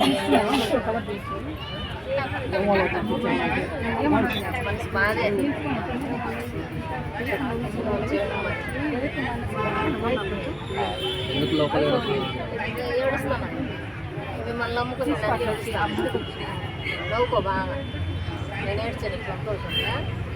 తీసినారు? కదా ఎందుకు లోపల ఏడుస్తామని మిమ్మల్ని నమ్ముకుని నవ్వుకో బాగా. నేను ఏడ్చాను ఇట్లా అనుకోకుండా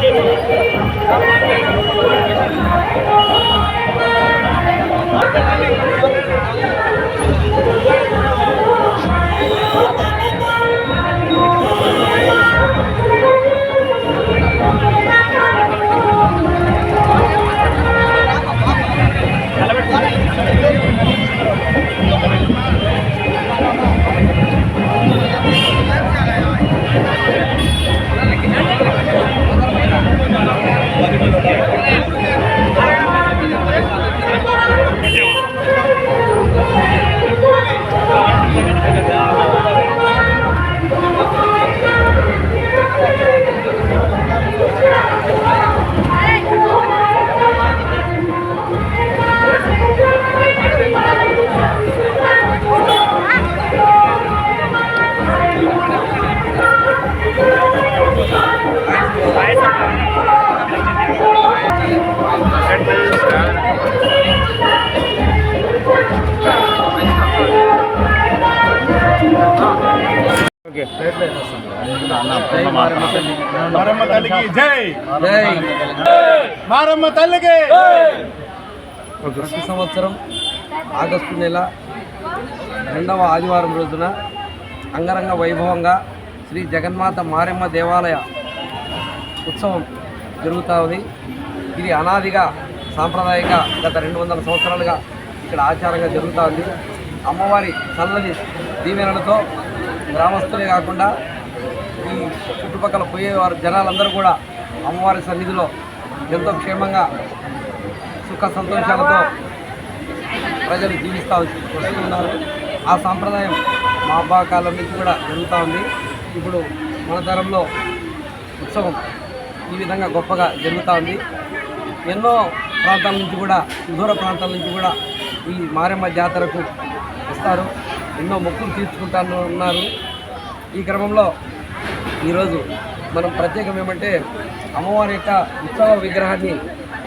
కొంచెం బాగా మారమ్మ తల్లికి జై. జై. మారమ్మ తల్లికి ప్రతి సంవత్సరం ఆగస్టు నెల రెండవ ఆదివారం రోజున అంగరంగ వైభవంగా శ్రీ జగన్మాత మారెమ్మ దేవాలయ ఉత్సవం జరుగుతూ ఉంది. ఇది అనాదిగా సాంప్రదాయంగా గత రెండు వందల సంవత్సరాలుగా ఇక్కడ ఆచారంగా జరుగుతూ ఉంది. అమ్మవారి చల్లని దీవెనలతో గ్రామస్తులే కాకుండా ఈ చుట్టుపక్కల పోయేవారు జనాలందరూ కూడా అమ్మవారి సన్నిధిలో ఎంతో క్షేమంగా సుఖ సంతోషాలతో ప్రజలు జీవిస్తూ వస్తున్నారు. ఆ సాంప్రదాయం మా అబ్బా కాలం నుంచి కూడా జరుగుతూ ఉంది. ఇప్పుడు మన తరంలో ఉత్సవం ఈ విధంగా గొప్పగా జరుగుతూ ఉంది. ఎన్నో ప్రాంతాల నుంచి కూడా దూర ప్రాంతాల నుంచి కూడా ఈ మారెమ్మ జాతరకు వస్తారు. ఎన్నో మొక్కులు తీర్చుకుంటాను ఉన్నారు ఈ క్రమంలో ఈరోజు మనం ప్రత్యేకం ఏమంటే అమ్మవారి యొక్క ఉత్సవ విగ్రహాన్ని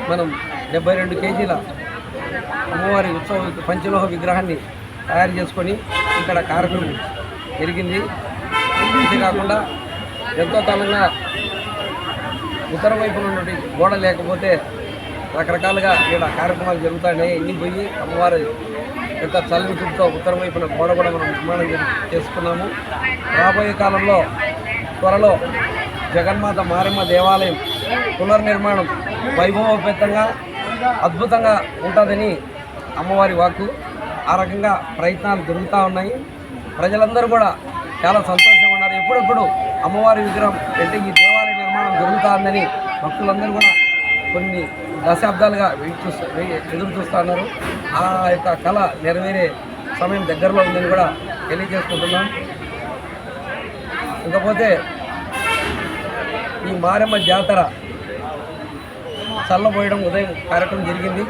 మనం డెబ్బై రెండు కేజీల అమ్మవారి ఉత్సవ పంచలోహ విగ్రహాన్ని తయారు చేసుకొని ఇక్కడ కార్యక్రమం జరిగింది. అంతేకాకుండా ఎంతో కాలంగా ఉత్తరం వైపున ఉన్నటువంటి గోడ లేకపోతే రకరకాలుగా ఇక్కడ కార్యక్రమాలు జరుగుతాయి ఇన్ని పోయి అమ్మవారి యొక్క చల్లని ఉత్తర ఉత్తరం వైపున గోడ కూడా మనం నిర్మాణం చేసుకున్నాము. రాబోయే కాలంలో త్వరలో జగన్మాత మారమ్మ దేవాలయం పునర్నిర్మాణం వైభవోపేతంగా అద్భుతంగా ఉంటుందని అమ్మవారి వాక్కు. ఆ రకంగా ప్రయత్నాలు జరుగుతూ ఉన్నాయి. ప్రజలందరూ కూడా చాలా సంతోషంగా ఉన్నారు. ఎప్పుడెప్పుడు అమ్మవారి విగ్రహం అంటే ఈ దేవాలయ నిర్మాణం జరుగుతుందని భక్తులందరూ కూడా కొన్ని దశాబ్దాలుగా వెయిట్ చూస్తూ ఎదురు చూస్తున్నారు ఆ యొక్క కళ నెరవేరే సమయం దగ్గరలో ఉందని కూడా తెలియజేసుకుంటున్నాం. ఇకపోతే ఈ మారెమ్మ జాతర చల్లబోయడం ఉదయం కార్యక్రమం జరిగింది.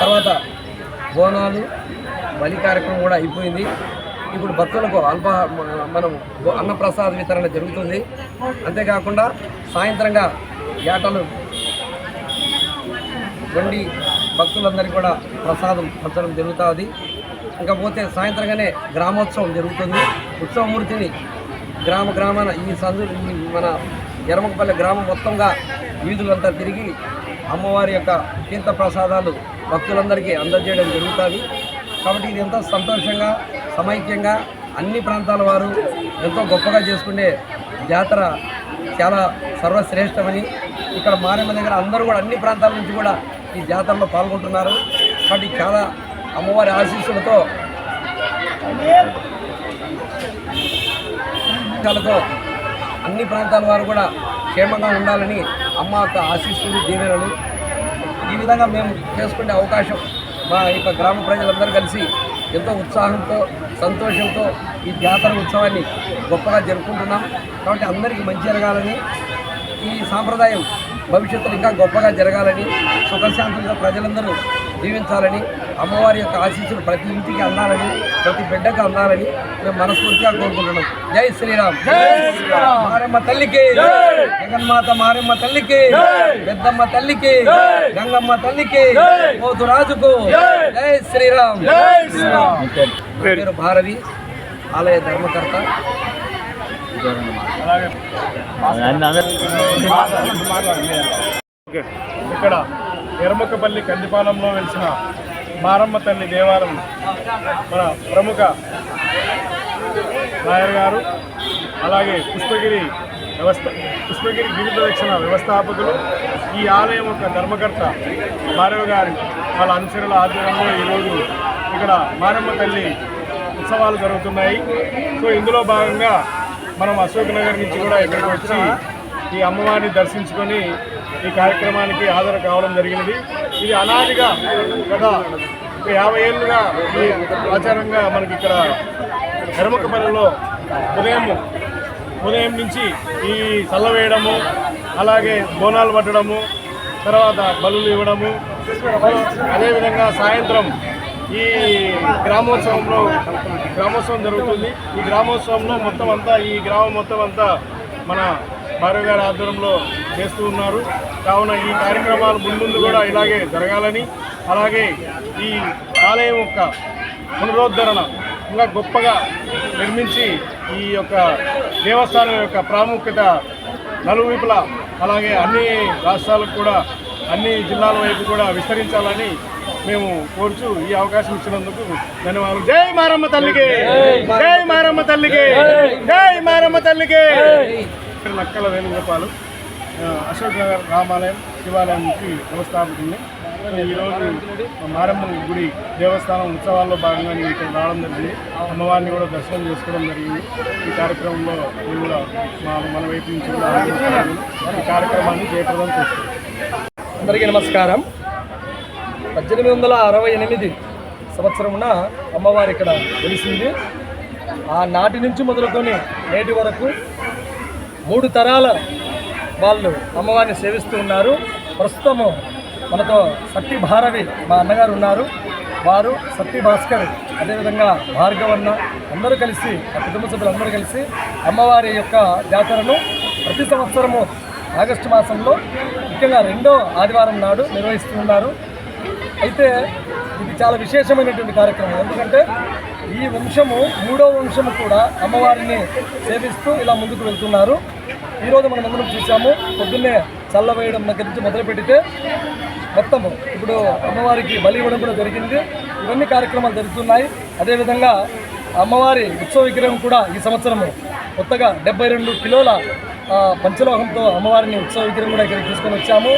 తర్వాత బోనాలు బలి కార్యక్రమం కూడా అయిపోయింది. ఇప్పుడు భక్తులకు అల్ప మనం అన్నప్రసాద వితరణ జరుగుతుంది. అంతేకాకుండా సాయంత్రంగా జాతలు వండి భక్తులందరికీ కూడా ప్రసాదం పంచడం జరుగుతుంది ఇకపోతే సాయంత్రంగానే గ్రామోత్సవం జరుగుతుంది. ఉత్సవమూర్తిని గ్రామ గ్రామాన ఈ సందు మన ఎరమకపల్లి గ్రామం మొత్తంగా వీధులంతా తిరిగి అమ్మవారి యొక్క తీర్థ ప్రసాదాలు భక్తులందరికీ అందజేయడం జరుగుతుంది. కాబట్టి ఇది ఎంతో సంతోషంగా సమైక్యంగా అన్ని ప్రాంతాల వారు ఎంతో గొప్పగా చేసుకునే జాతర చాలా సర్వశ్రేష్టమని ఇక్కడ మారేమ్మ దగ్గర అందరూ కూడా అన్ని ప్రాంతాల నుంచి కూడా ఈ జాతరలో పాల్గొంటున్నారు. కాబట్టి చాలా అమ్మవారి ఆశీస్సులతో అన్ని ప్రాంతాల వారు కూడా క్షేమంగా ఉండాలని అమ్మ యొక్క ఆశీస్సులు దీవెనలు. ఈ విధంగా మేము చేసుకునే అవకాశం మా యొక్క గ్రామ ప్రజలందరూ కలిసి ఎంతో ఉత్సాహంతో సంతోషంతో ఈ జాతర ఉత్సవాన్ని గొప్పగా జరుపుకుంటున్నాం. కాబట్టి అందరికీ మంచి జరగాలని ఈ సాంప్రదాయం భవిష్యత్తులో ఇంకా గొప్పగా జరగాలని సుఖశాంతులుగా ప్రజలందరూ జీవించాలని అమ్మవారి యొక్క ఆశీస్సులు ప్రతి ఇంటికి అందాలని ప్రతి బిడ్డకు అందాలని మేము మనస్ఫూర్తిగా కోరుకుంటున్నాం. జై శ్రీరామ్. మారమ్మ తల్లికి. జగన్మాత మారమ్మ తల్లికి. పెద్దమ్మ తల్లికి. గంగమ్మ తల్లికి. పోతు రాజుకు జై. శ్రీరామ్. పేరు భారవి ఆలయ ధర్మకర్త. ఇక్కడ ఎర్మకపల్లి కందిపాలెంలో వెలిసిన మారమ్మ తల్లి దేవాలయం మన ప్రముఖ నాయర్ గారు అలాగే పుష్పగిరి వ్యవస్థ పుష్పగిరి గిరి ప్రదక్షిణ వ్యవస్థాపకులు ఈ ఆలయం యొక్క ధర్మకర్త మారవ గారి వాళ్ళ అనుచరుల ఆధ్వర్యంలో ఈరోజు ఇక్కడ మారమ్మ తల్లి ఉత్సవాలు జరుగుతున్నాయి. సో ఇందులో భాగంగా మనం అశోక్ నగర్ నుంచి కూడా ఇక్కడికి వచ్చి ఈ అమ్మవారిని దర్శించుకొని ఈ కార్యక్రమానికి హాజరు కావడం జరిగినది. ఇది అనాదిగా గత యాభై ఏళ్ళుగా ఈ ఆచారంగా మనకి ఇక్కడ ఎరమకపల్లిలో ఉదయం ఉదయం నుంచి ఈ చల్ల వేయడము అలాగే బోనాలు పట్టడము తర్వాత బలులు ఇవ్వడము అదేవిధంగా సాయంత్రం ఈ గ్రామోత్సవంలో గ్రామోత్సవం జరుగుతుంది. ఈ గ్రామోత్సవంలో మొత్తం అంతా ఈ గ్రామం మొత్తం అంతా మన భార్య గారి ఆధ్వర్యంలో చేస్తూ ఉన్నారు. కావున ఈ కార్యక్రమాలు ముందు కూడా ఇలాగే జరగాలని అలాగే ఈ ఆలయం యొక్క పునరుద్ధరణ ఇంకా గొప్పగా నిర్మించి ఈ యొక్క దేవస్థానం యొక్క ప్రాముఖ్యత నలువైపులా అలాగే అన్ని రాష్ట్రాలకు కూడా అన్ని జిల్లాల వైపు కూడా విస్తరించాలని మేము కోరుచు ఈ అవకాశం ఇచ్చినందుకు ధన్యవాదాలు. జై మారమ్మ తల్లికి! జై మారమ్మ తల్లికి! జై మారమ్మ తల్లికి! నక్కల వేణుగోపాలు అశోక్ నగర్ రామాలయం శివాలయానికి వ్యవస్థాపకుడిని. ఈరోజు మారమ్మ గుడి దేవస్థానం ఉత్సవాల్లో భాగంగా నేను ఇక్కడ రావడం జరిగింది. అమ్మవారిని కూడా దర్శనం చేసుకోవడం జరిగింది. ఈ కార్యక్రమంలో నేను కూడా మా మన వైపు నుంచి కూడా ఈ కార్యక్రమాన్ని జయప్రదం చేస్తాను అందరికీ నమస్కారం. పద్దెనిమిది వందల అరవై ఎనిమిది సంవత్సరమున అమ్మవారి ఇక్కడ వెలిసింది. ఆ నాటి నుంచి మొదలుకొని నేటి వరకు మూడు తరాల వాళ్ళు అమ్మవారిని సేవిస్తూ ఉన్నారు. ప్రస్తుతము మనతో సత్తి భారవి మా అన్నగారు ఉన్నారు. వారు సత్తి భాస్కర్ అదేవిధంగా భార్గవన్న అందరూ కలిసి ఆ కుటుంబ సభ్యులందరూ కలిసి అమ్మవారి యొక్క జాతరను ప్రతి సంవత్సరము ఆగస్టు మాసంలో ముఖ్యంగా రెండో ఆదివారం నాడు నిర్వహిస్తున్నారు అయితే ఇది చాలా విశేషమైనటువంటి కార్యక్రమం. ఎందుకంటే ఈ వంశము మూడో వంశము కూడా అమ్మవారిని సేవిస్తూ ఇలా ముందుకు వెళ్తున్నారు. ఈరోజు మనం అందరం చూసాము పొద్దున్నే చల్లవేయడం దగ్గర నుంచి మొదలు పెడితే మొత్తము. ఇప్పుడు అమ్మవారికి బలి ఇవ్వడం కూడా జరిగింది. ఇవన్నీ కార్యక్రమాలు జరుగుతున్నాయి. అదేవిధంగా అమ్మవారి ఉత్సవ విగ్రహం కూడా ఈ సంవత్సరము కొత్తగా డెబ్బై రెండు కిలోల పంచలోహంతో అమ్మవారిని ఉత్సవ విగ్రహం కూడా ఇక్కడికి తీసుకొని వచ్చాము.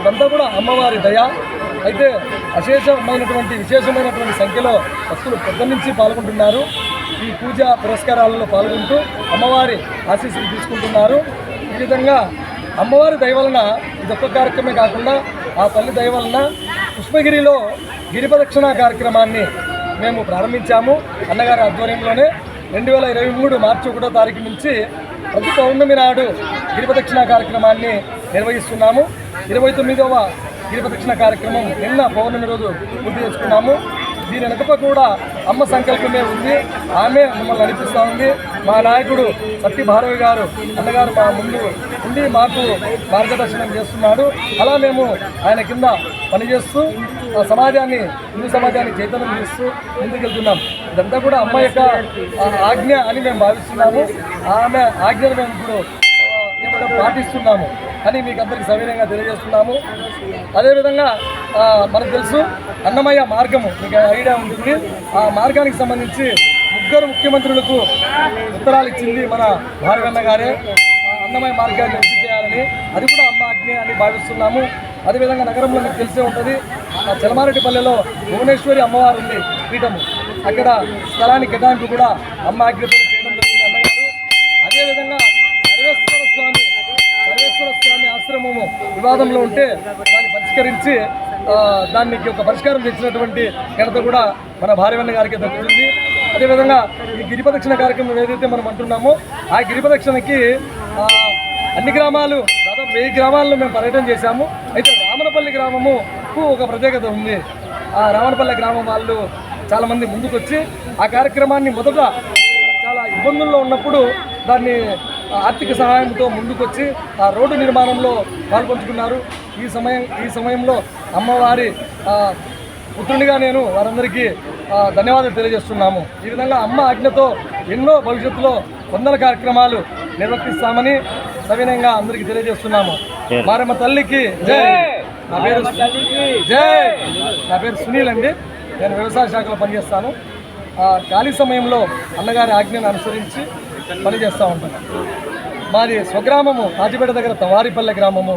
ఇదంతా కూడా అమ్మవారి దయ. అయితే అశేషమైనటువంటి విశేషమైనటువంటి సంఖ్యలో భక్తులు పెద్ద నుంచి పాల్గొంటున్నారు. ఈ పూజా పురస్కారాలలో పాల్గొంటూ అమ్మవారి ఆశీస్సులు తీసుకుంటున్నారు. ఈ విధంగా అమ్మవారి దయవలన వలన ఒక్క కార్యక్రమే కాకుండా ఆ తల్లి దయవలన పుష్పగిరిలో గిరిపదక్షిణ కార్యక్రమాన్ని మేము ప్రారంభించాము. అన్నగారి ఆధ్వర్యంలోనే రెండు వేల ఇరవై మూడు మార్చి ఒకటో తారీఖు నుంచి ప్రతి పౌర్ణమి నాడు గిరిపదక్షిణ కార్యక్రమాన్ని నిర్వహిస్తున్నాము. ఇరవై తొమ్మిదవ గిరి కార్యక్రమం నిన్న పౌర్ణమి రోజు పూర్తి చేసుకున్నాము. దీని వెనుక కూడా అమ్మ సంకల్పమే ఉంది. ఆమె మమ్మల్ని నడిపిస్తూ ఉంది. మా నాయకుడు సత్య భారవి గారు అన్నగారు మా ముందు ఉండి మాకు మార్గదర్శనం చేస్తున్నాడు. అలా మేము ఆయన కింద పనిచేస్తూ ఆ సమాజాన్ని హిందూ సమాజాన్ని చైతన్యం చేస్తూ ముందుకెళ్తున్నాం. ఇదంతా కూడా అమ్మ యొక్క ఆజ్ఞ అని మేము భావిస్తున్నాము. ఆమె ఆజ్ఞను మేము ఇప్పుడు కూడా పాటిస్తున్నాము. అని మీకు అందరికి సవినయంగా తెలియజేస్తున్నాము. అదేవిధంగా మనకు తెలుసు అన్నమయ్య మార్గము మీకు ఐడియా ఉంటుంది ఆ మార్గానికి సంబంధించి ముగ్గురు ముఖ్యమంత్రులకు ఉత్తరాలు ఇచ్చింది మన భారగన్న గారే. అన్నమయ అన్నమయ్య మార్గాన్ని వృద్ధి చేయాలని అది కూడా అమ్మ ఆజ్ఞ అని భావిస్తున్నాము. అదేవిధంగా నగరంలో మీకు తెలిసే ఉంటుంది ఆ భువనేశ్వరి అమ్మవారు ఉంది పీఠము. అక్కడ స్థలానికి కేటాయింపు కూడా అమ్మ ఆజ్ఞతో వివాదంలో ఉంటే దాన్ని పరిష్కరించి దానికి ఒక పరిష్కారం తెచ్చినటువంటి ఘనత కూడా మన భార్యవన్న గారికి దక్కుతుంది అదేవిధంగా ఈ గిరిపదక్షిణ కార్యక్రమం ఏదైతే మనం అంటున్నామో ఆ గిరిపదక్షిణకి అన్ని గ్రామాలు దాదాపు వెయ్యి గ్రామాల్లో మేము పర్యటన చేశాము. అయితే రామనపల్లి గ్రామముకు ఒక ప్రత్యేకత ఉంది. ఆ రామనపల్లి గ్రామం వాళ్ళు చాలామంది ముందుకొచ్చి ఆ కార్యక్రమాన్ని మొదట చాలా ఇబ్బందుల్లో ఉన్నప్పుడు దాన్ని ఆర్థిక సహాయంతో ముందుకొచ్చి ఆ రోడ్డు నిర్మాణంలో పాల్పంచుకున్నారు. ఈ సమయం ఈ సమయంలో అమ్మవారి పుత్రునిగా నేను వారందరికీ ధన్యవాదాలు తెలియజేస్తున్నాము. ఈ విధంగా అమ్మ ఆజ్ఞతో ఎన్నో భవిష్యత్తులో వందల కార్యక్రమాలు నిర్వర్తిస్తామని సవినయంగా అందరికీ తెలియజేస్తున్నాము. మారమ్మ తల్లికి జై. నా పేరు జై. నా పేరు సునీల్ అండి. నేను వ్యవసాయ శాఖలో పనిచేస్తాను. ఆ, ఖాళీ సమయంలో అన్నగారి ఆజ్ఞను అనుసరించి పనిచేస్తూ ఉంటాను మాది స్వగ్రామము తాజిపేట దగ్గర తవారిపల్లె గ్రామము.